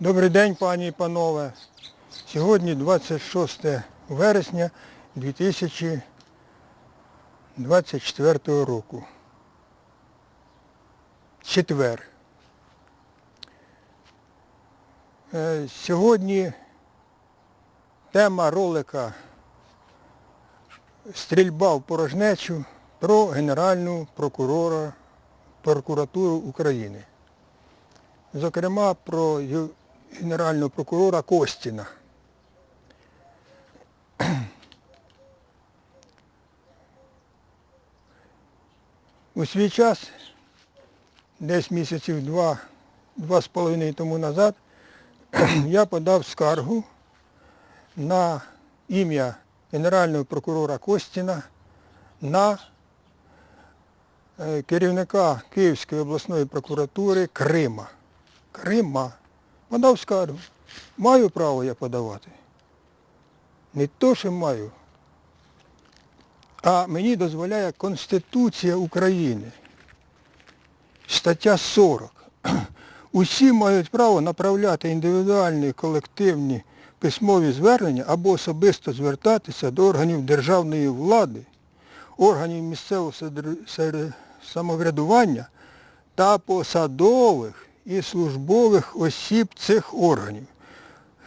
Добрий день, пані і панове. Сьогодні 26 вересня 2024 року. Четвер. Е, Сьогодні тема ролика Стрільба в порожнечу про Генеральну прокурора прокуратуру України. Зокрема, про генерального прокурора Костіна. У свій час, десь місяців два, два з половиною тому назад, я подав скаргу на ім'я генерального прокурора Костіна на е, керівника Київської обласної прокуратури Крима. Крима. Подав скаргу. Маю право я подавати. Не то, що маю, а мені дозволяє Конституція України. Стаття 40. Усі мають право направляти індивідуальні колективні письмові звернення або особисто звертатися до органів державної влади, органів місцевого самоврядування та посадових і службових осіб цих органів,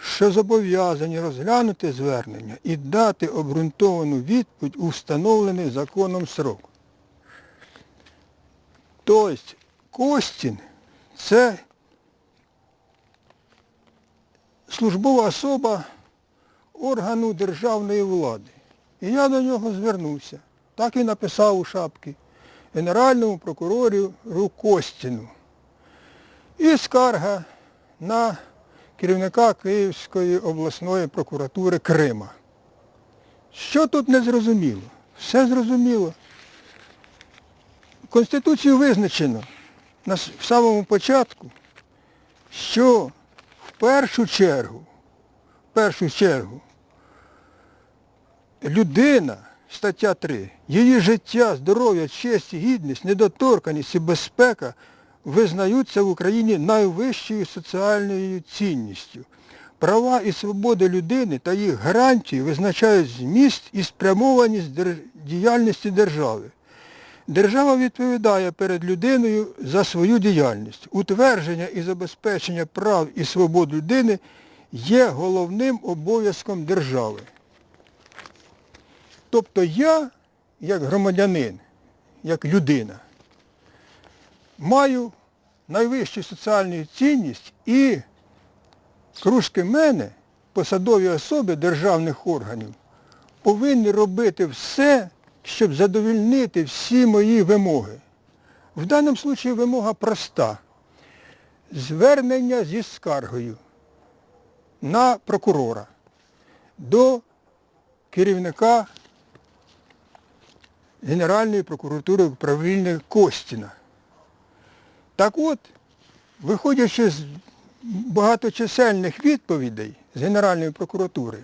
що зобов'язані розглянути звернення і дати обґрунтовану відповідь у встановлений законом срок. Тобто Костін це службова особа органу державної влади. І я до нього звернувся. Так і написав у шапці Генеральному прокурору Костіну. І скарга на керівника Київської обласної прокуратури Крима. Що тут не зрозуміло? Все зрозуміло. Конституцією визначено на самому початку, що в першу чергу, в першу чергу, людина, стаття 3, її життя, здоров'я, честь, гідність, недоторканість і безпека визнаються в Україні найвищою соціальною цінністю. Права і свободи людини та їх гарантії визначають зміст і спрямованість діяльності держави. Держава відповідає перед людиною за свою діяльність. Утвердження і забезпечення прав і свобод людини є головним обов'язком держави. Тобто я, як громадянин, як людина, маю найвищу соціальну цінність і кружки мене, посадові особи державних органів, повинні робити все, щоб задовільнити всі мої вимоги. В даному випадку вимога проста. Звернення зі скаргою на прокурора до керівника Генеральної прокуратури управління Костіна. Так от, виходячи з багаточисельних відповідей з Генеральної прокуратури,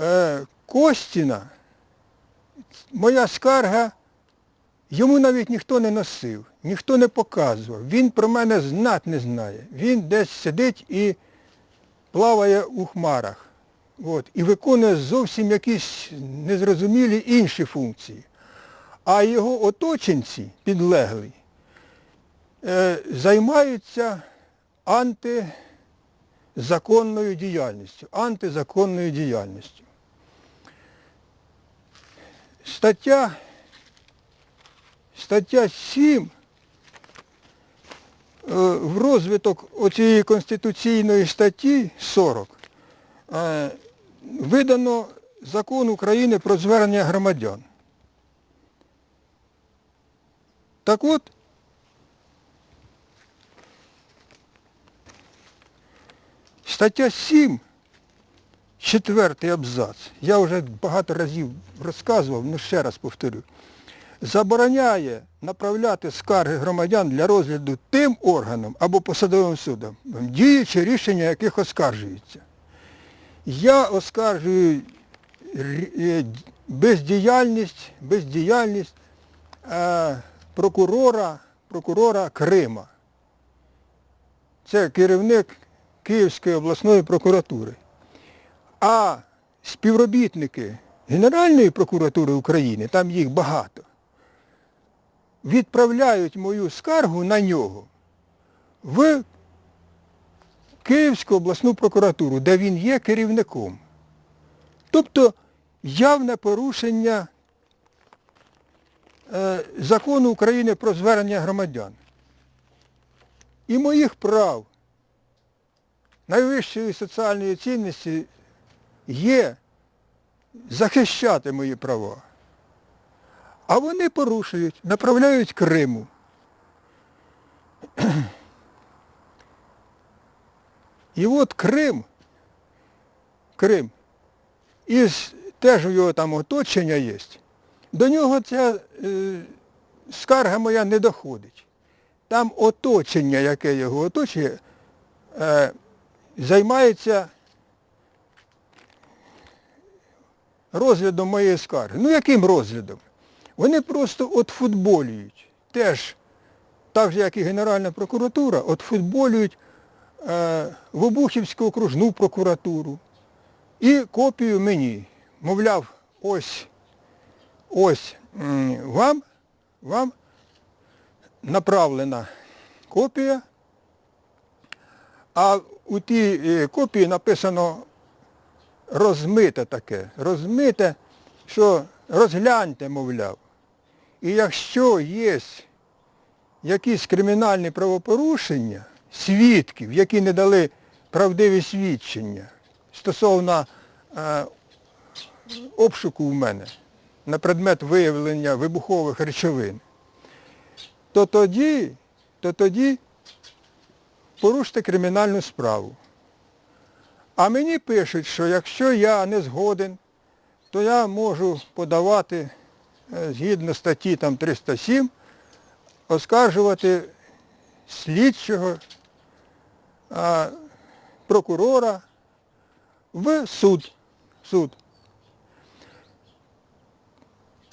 е, Костіна, моя скарга, йому навіть ніхто не носив, ніхто не показував. Він про мене знать не знає. Він десь сидить і плаває у хмарах. От, і виконує зовсім якісь незрозумілі інші функції. А його оточенці, підлеглі, е, займаються антизаконною діяльністю. Антизаконною діяльністю. Стаття, стаття 7 е, в розвиток оцієї конституційної статті 40 е, видано закон України про звернення громадян. Так от, стаття 7, четвертий абзац, я вже багато разів розказував, але ще раз повторю, забороняє направляти скарги громадян для розгляду тим органам або посадовим судам, діючи рішення яких оскаржуються. Я оскаржую е, бездіяльність, бездіяльність е, прокурора, прокурора Крима. Це керівник Київської обласної прокуратури. А співробітники Генеральної прокуратури України, там їх багато, відправляють мою скаргу на нього в Київську обласну прокуратуру, де він є керівником. Тобто явне порушення е, закону України про звернення громадян і моїх прав найвищої соціальної цінності є захищати мої права. А вони порушують, направляють Криму. І от Крим, Крим, із теж у його там оточення є, до нього ця е, скарга моя не доходить. Там оточення, яке його оточує, е, займається розглядом моєї скарги. Ну яким розглядом? Вони просто отфутболюють. Теж, так же, як і Генеральна прокуратура, отфутболюють е, в Обухівську окружну прокуратуру. І копію мені. Мовляв, ось, ось вам, вам направлена копія, а у тій е, копії написано розмите таке, розмите, що розгляньте, мовляв. І якщо є якісь кримінальні правопорушення свідків, які не дали правдиві свідчення стосовно е, обшуку в мене на предмет виявлення вибухових речовин, то тоді, то тоді поруште кримінальну справу. А мені пишуть, що якщо я не згоден, то я можу подавати е, згідно статті там, 307, оскаржувати слідчого а, прокурора в суд. суд.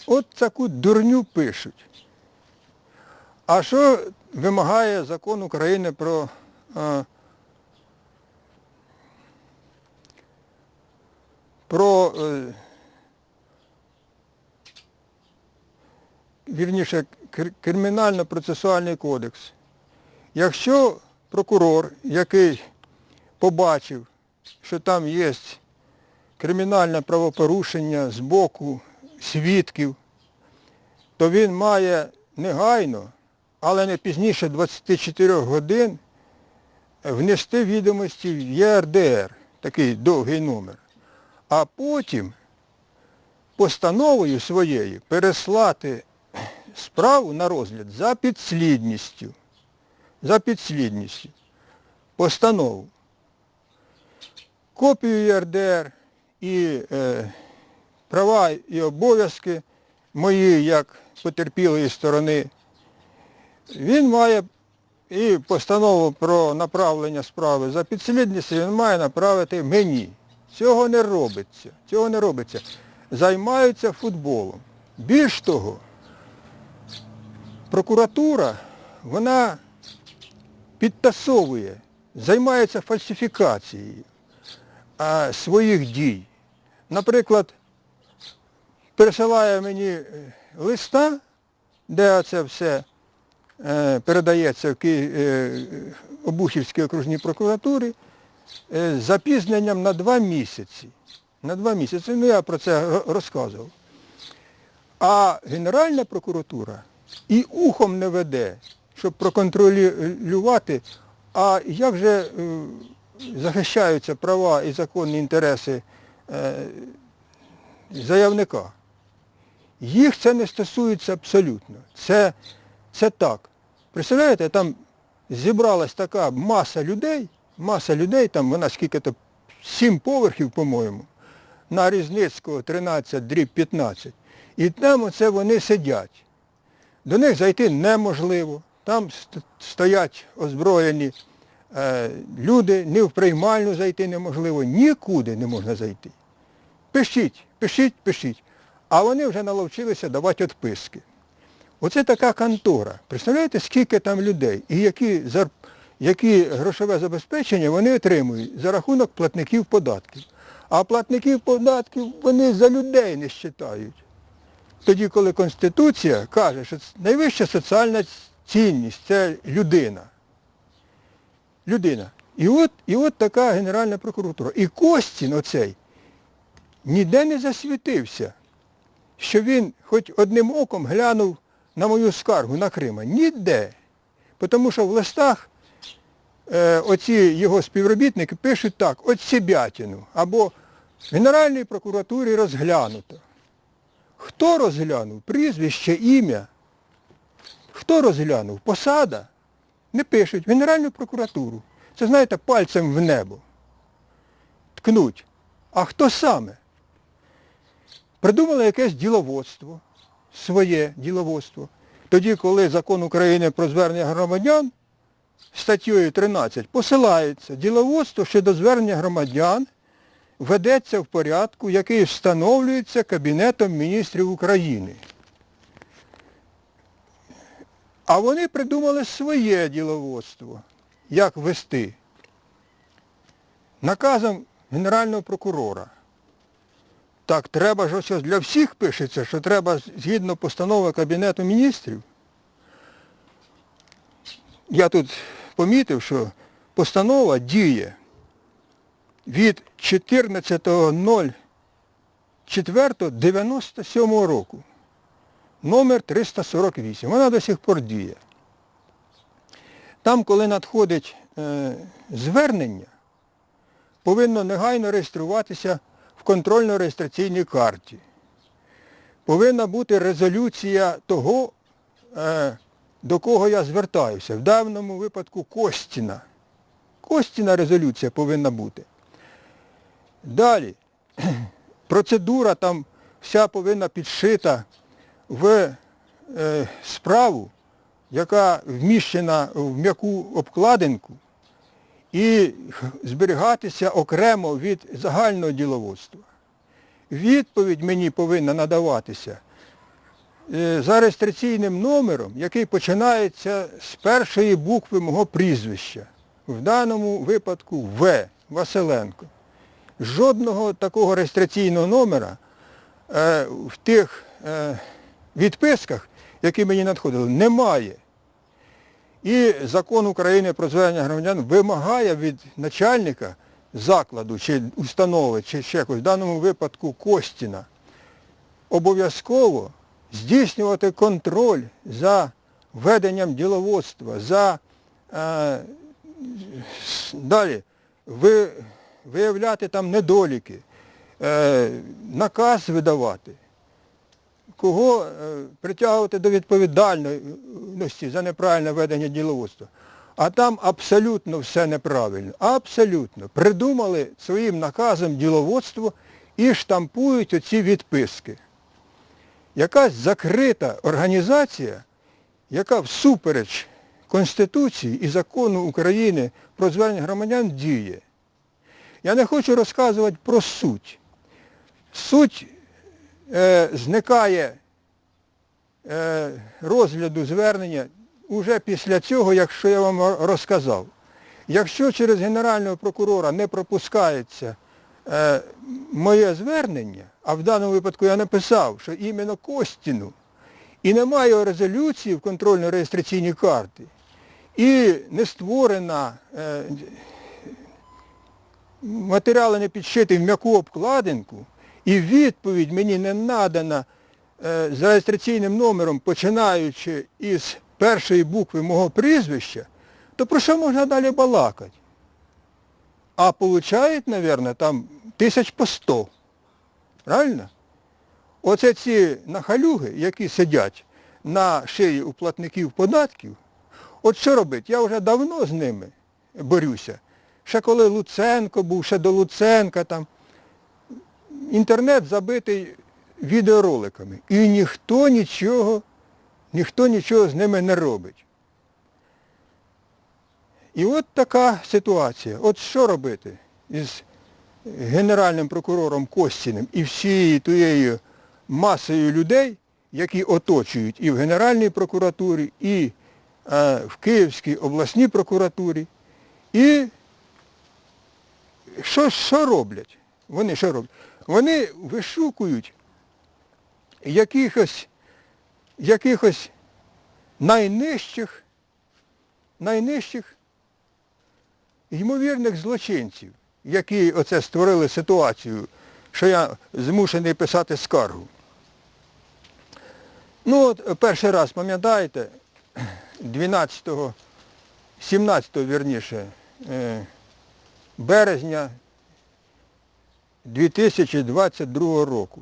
От таку дурню пишуть. А що вимагає закон України про про е, вірніше, кримінально-процесуальний кодекс. Якщо прокурор, який побачив, що там є кримінальне правопорушення з боку свідків, то він має негайно, але не пізніше 24 годин внести відомості в ЄРДР, такий довгий номер, а потім постановою своєю переслати справу на розгляд за підслідністю. За підслідністю. Постанову. Копію ЄРДР і е, права і обов'язки мої як потерпілої сторони. Він має і постанову про направлення справи за підслідністю він має направити мені. Цього не робиться. Цього не робиться. Займаються футболом. Більш того, прокуратура, вона підтасовує, займається фальсифікацією а, своїх дій. Наприклад, пересилає мені е, листа, де це все передається в е, Обухівській окружній прокуратурі е, з запізненням на два місяці. На два місяці, ну я про це розказував. А Генеральна прокуратура і ухом не веде, щоб проконтролювати, а як же е, захищаються права і законні інтереси е, заявника. Їх це не стосується абсолютно. Це, це так. Представляєте, там зібралась така маса людей, маса людей, там вона скільки-то, сім поверхів, по-моєму, на Різницького 13, дріб 15. І там оце вони сидять. До них зайти неможливо. Там стоять озброєні е, люди, ні в приймальну зайти неможливо, нікуди не можна зайти. Пишіть, пишіть, пишіть. А вони вже наловчилися давати відписки. Оце така контора. Представляєте, скільки там людей і які, які грошове забезпечення вони отримують за рахунок платників податків. А платників податків вони за людей не вважають. Тоді, коли Конституція каже, що найвища соціальна цінність це людина. Людина. І от, і от така Генеральна прокуратура. І Костін оцей ніде не засвітився, що він хоч одним оком глянув на мою скаргу на Крима. Ніде. Тому що в листах е, оці його співробітники пишуть так, от Себятіну, або в Генеральній прокуратурі розглянуто. Хто розглянув? Прізвище, ім'я. Хто розглянув? Посада? Не пишуть. Генеральну прокуратуру. Це, знаєте, пальцем в небо. Ткнуть. А хто саме? Придумали якесь діловодство, своє діловодство. Тоді, коли закон України про звернення громадян статтєю 13 посилається діловодство щодо звернення громадян ведеться в порядку, який встановлюється Кабінетом міністрів України. А вони придумали своє діловодство, як вести. Наказом Генерального прокурора. Так, треба ж ось для всіх пишеться, що треба згідно постанови Кабінету міністрів. Я тут помітив, що постанова діє від 14.04.97 року. Номер 348. Вона до сих пор діє. Там, коли надходить е, звернення, повинно негайно реєструватися в контрольно-реєстраційній карті. Повинна бути резолюція того, е, до кого я звертаюся. В даному випадку Костіна. Костіна резолюція повинна бути. Далі. Процедура там вся повинна підшита в е, справу, яка вміщена в м'яку обкладинку і зберігатися окремо від загального діловодства. Відповідь мені повинна надаватися е, за реєстраційним номером, який починається з першої букви мого прізвища. В даному випадку В. Василенко. Жодного такого реєстраційного номера е, в тих е, відписках, які мені надходили, немає. І закон України про звернення громадян вимагає від начальника закладу чи установи, чи ще якось, в даному випадку Костіна, обов'язково здійснювати контроль за веденням діловодства, за е, далі ви, виявляти там недоліки, е, наказ видавати кого е, притягувати до відповідальності за неправильне ведення діловодства. А там абсолютно все неправильно. Абсолютно. Придумали своїм наказом діловодство і штампують оці відписки. Якась закрита організація, яка всупереч Конституції і закону України про звернення громадян діє. Я не хочу розказувати про суть. Суть е, зникає е, розгляду звернення уже після цього, якщо я вам розказав. Якщо через Генерального прокурора не пропускається е, моє звернення, а в даному випадку я написав, що іменно Костіну, і немає резолюції в контрольно-реєстраційній карті, і не створена, матеріали не підшиті в м'яку обкладинку, і відповідь мені не надана е, з реєстраційним номером, починаючи із першої букви мого прізвища, то про що можна далі балакати? А получають, мабуть, там тисяч по сто. Правильно? Оце ці нахалюги, які сидять на шиї у платників податків, от що робити? Я вже давно з ними борюся. Ще коли Луценко був, ще до Луценка там інтернет забитий відеороликами. І ніхто нічого, ніхто нічого з ними не робить. І от така ситуація. От що робити із Генеральним прокурором Костіним і всією тією масою людей, які оточують і в Генеральній прокуратурі, і е, в Київській обласній прокуратурі. І що, що роблять? Вони що роблять? Вони вишукують якихось, якихось найнижчих, найнижчих ймовірних злочинців, які оце створили ситуацію, що я змушений писати скаргу. Ну от перший раз, пам'ятаєте, 12-го, 17-го, вірніше, е, березня 2022 року,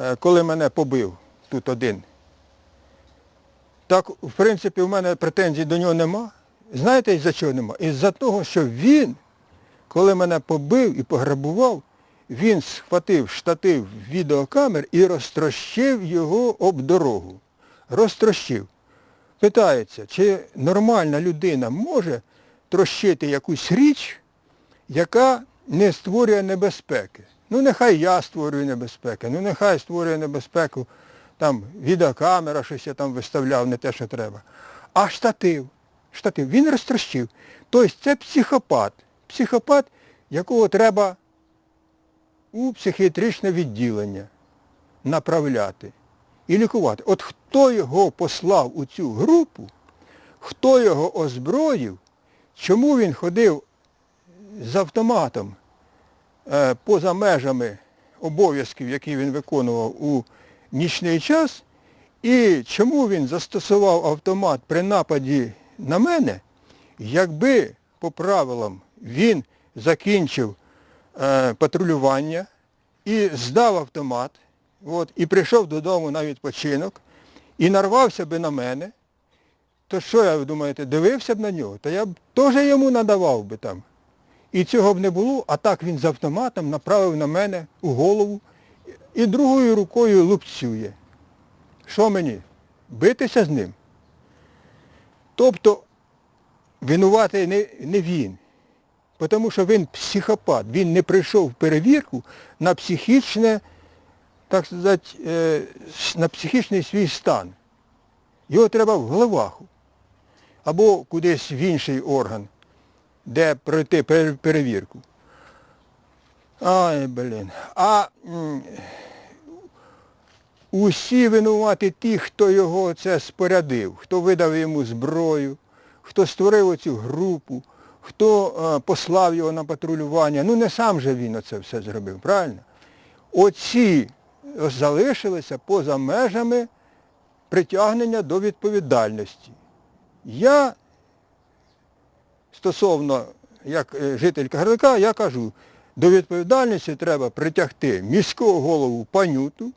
е, коли мене побив тут один. Так, в принципі, в мене претензій до нього нема. Знаєте, із-за чого нема? Із-за того, що він, коли мене побив і пограбував, він схватив штатив відеокамер і розтрощив його об дорогу. Розтрощив. Питається, чи нормальна людина може трощити якусь річ, яка не створює небезпеки. Ну нехай я створюю небезпеки, ну нехай створює небезпеку, там відеокамера, щось я там виставляв, не те, що треба. А штатив, штатив, він розтрощив. Тобто це психопат. Психопат, якого треба у психіатричне відділення направляти і лікувати. От хто його послав у цю групу, хто його озброїв, чому він ходив з автоматом поза межами обов'язків, які він виконував у нічний час, і чому він застосував автомат при нападі на мене, якби по правилам він закінчив е, патрулювання і здав автомат, от, і прийшов додому на відпочинок, і нарвався би на мене, то що я думаєте, дивився б на нього? Та я б теж йому надавав би там. І цього б не було, а так він з автоматом направив на мене у голову і другою рукою лупцює. Що мені? Битися з ним? Тобто винуватий не, не він, тому що він психопат, він не прийшов в перевірку на психічне, так сказати, е, на психічний свій стан. Його треба в головаху або кудись в інший орган, де пройти перевірку. Ай, блін. А усі винуваті ті, хто його це спорядив, хто видав йому зброю, хто створив оцю групу, хто е, послав його на патрулювання. Ну не сам же він оце все зробив, правильно? Оці залишилися поза межами притягнення до відповідальності. Я стосовно, як е, житель Кагарлика, я кажу, до відповідальності треба притягти міського голову Панюту,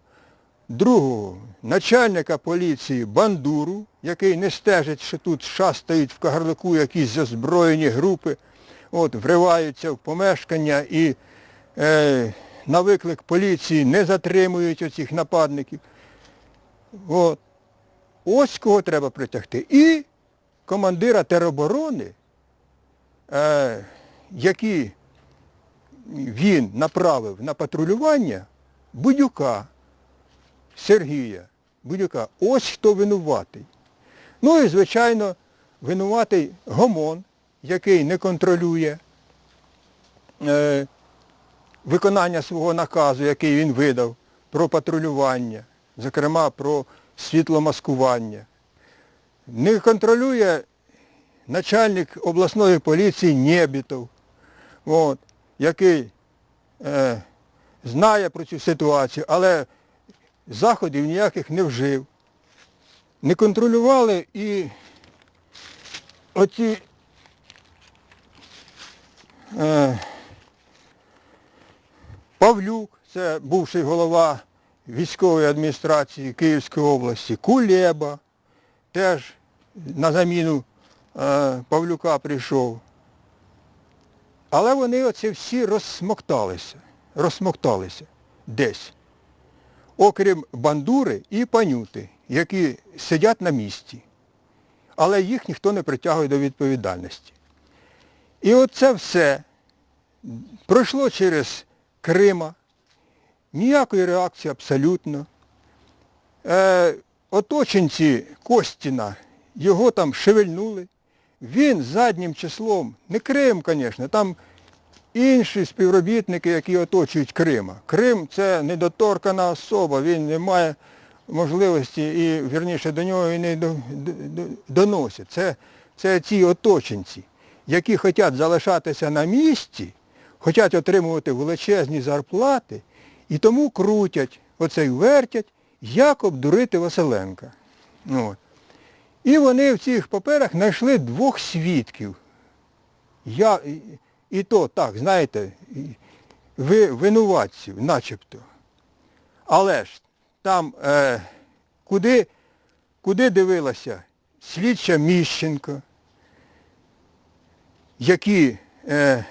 другого начальника поліції Бандуру, який не стежить, що тут шастають в Кагарлику якісь озброєні групи, от, вриваються в помешкання і е, на виклик поліції не затримують оцих нападників. От. Ось кого треба притягти. І командира тероборони, які він направив на патрулювання, Будюка, Сергія, Будюка. Ось хто винуватий. Ну і, звичайно, винуватий Гомон, який не контролює е, виконання свого наказу, який він видав про патрулювання, зокрема про світломаскування. Не контролює начальник обласної поліції Нєбітов, от, який е, знає про цю ситуацію, але заходів ніяких не вжив. Не контролювали і оці е, Павлюк, це бувший голова військової адміністрації Київської області, Кулеба, теж на заміну Павлюка прийшов. Але вони оці всі розсмокталися, розсмокталися десь. Окрім бандури і панюти, які сидять на місці. Але їх ніхто не притягує до відповідальності. І оце все пройшло через Крима, ніякої реакції абсолютно. Е, оточенці Костіна, його там шевельнули. Він заднім числом, не Крим, звісно, там інші співробітники, які оточують Крима. Крим це недоторкана особа, він не має можливості і, вірніше, до нього і не до- до- до- доносять. Це, це ці оточенці, які хочуть залишатися на місці, хочуть отримувати величезні зарплати, і тому крутять, оцей вертять, як обдурити Василенка. От. І вони в цих паперах знайшли двох свідків. Я, і, то так, знаєте, ви, винуватців, начебто. Але ж там е, куди, куди дивилася слідча Міщенко, які е,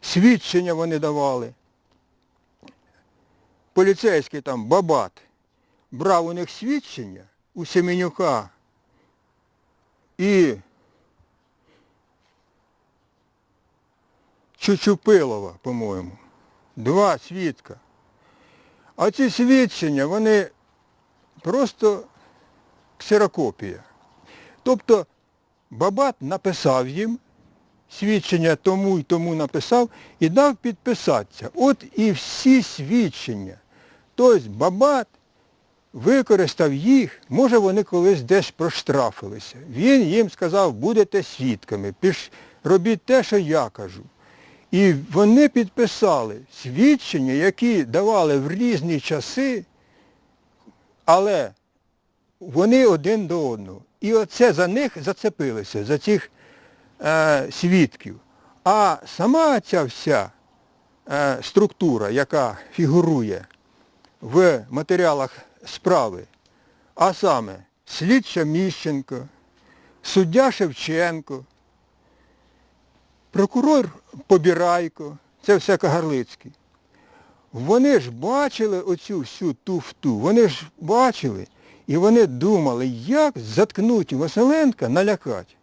свідчення вони давали. Поліцейський там Бабат брав у них свідчення у Семенюка і Чучупилова, по-моєму. Два свідка. А ці свідчення, вони просто ксерокопія. Тобто Бабат написав їм, свідчення тому й тому написав і дав підписатися. От і всі свідчення. Тобто Бабат використав їх, може вони колись десь проштрафилися. Він їм сказав, будете свідками, піш, робіть те, що я кажу. І вони підписали свідчення, які давали в різні часи, але вони один до одного. І оце за них зацепилися, за цих е, свідків. А сама ця вся е, структура, яка фігурує в матеріалах справи, а саме слідча Міщенко, суддя Шевченко, прокурор Побірайко, це все Кагарлицький. Вони ж бачили оцю всю туфту, вони ж бачили, і вони думали, як заткнуть Василенка, налякати,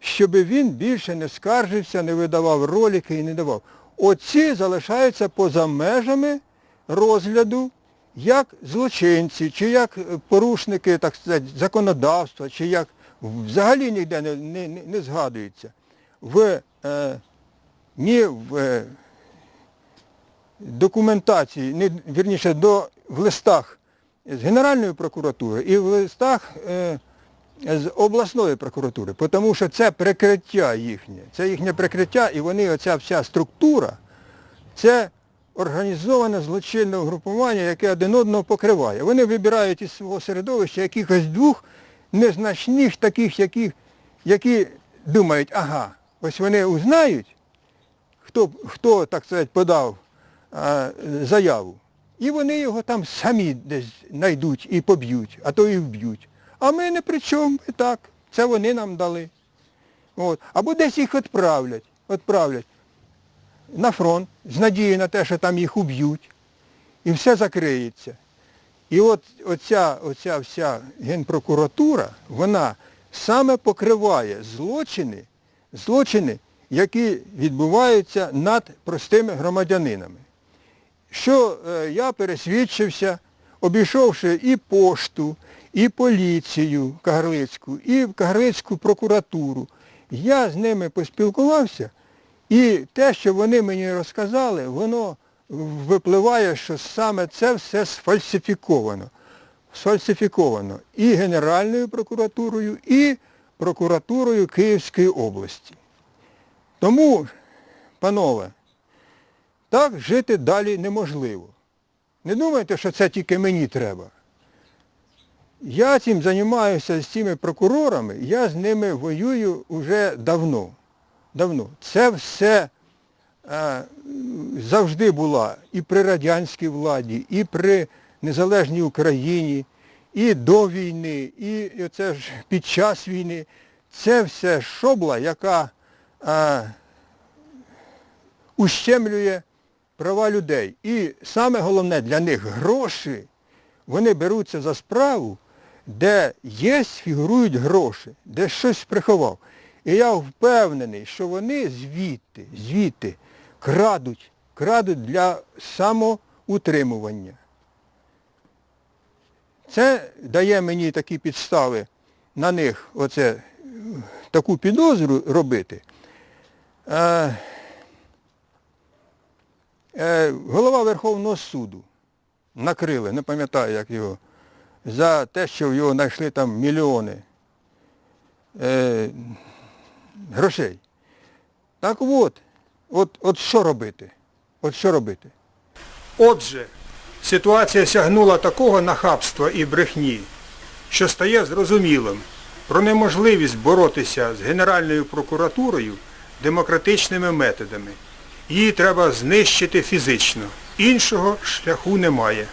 щоб він більше не скаржився, не видавав ролики і не давав. Оці залишаються поза межами розгляду як злочинці, чи як порушники, так сказати, законодавства, чи як взагалі ніде не, не, не- згадується. В, е, ні в е, документації, не, вірніше, до, в листах з Генеральної прокуратури і в листах е, з обласної прокуратури, тому що це прикриття їхнє, це їхнє прикриття, і вони, оця вся структура, це організоване злочинне угрупування, яке один одного покриває. Вони вибирають із свого середовища якихось двох незначних таких, які, які думають, ага, ось вони узнають, хто, хто так сказати, подав а, заяву. І вони його там самі десь знайдуть і поб'ють, а то і вб'ють. А ми не при чому, ми так. Це вони нам дали. От. Або десь їх відправлять, відправлять на фронт з надією на те, що там їх уб'ють. І все закриється. І от оця, оця вся генпрокуратура, вона саме покриває злочини, злочини, які відбуваються над простими громадянинами. Що е, я пересвідчився, обійшовши і пошту, і поліцію Кагарлицьку, і Кагарлицьку прокуратуру, я з ними поспілкувався, і те, що вони мені розказали, воно випливає, що саме це все сфальсифіковано. Сфальсифіковано і Генеральною прокуратурою, і прокуратурою Київської області. Тому, панове, так жити далі неможливо. Не думайте, що це тільки мені треба. Я цим займаюся з цими прокурорами, я з ними воюю вже давно. Давно. Це все е, завжди була і при радянській владі, і при незалежній Україні, і до війни, і це ж під час війни. Це все шобла, яка е, ущемлює права людей. І саме головне для них гроші, вони беруться за справу, де є, фігурують гроші, де щось приховав. І я впевнений, що вони звідти, звідти крадуть, крадуть для самоутримування. Це дає мені такі підстави на них оце, е, таку підозру робити, е, е, голова Верховного суду накрили, не пам'ятаю, як його, за те, що його знайшли там мільйони е, грошей. Так от, от, от що робити? От що робити? Отже, ситуація сягнула такого нахабства і брехні, що стає зрозумілим про неможливість боротися з Генеральною прокуратурою демократичними методами. Її треба знищити фізично. Іншого шляху немає.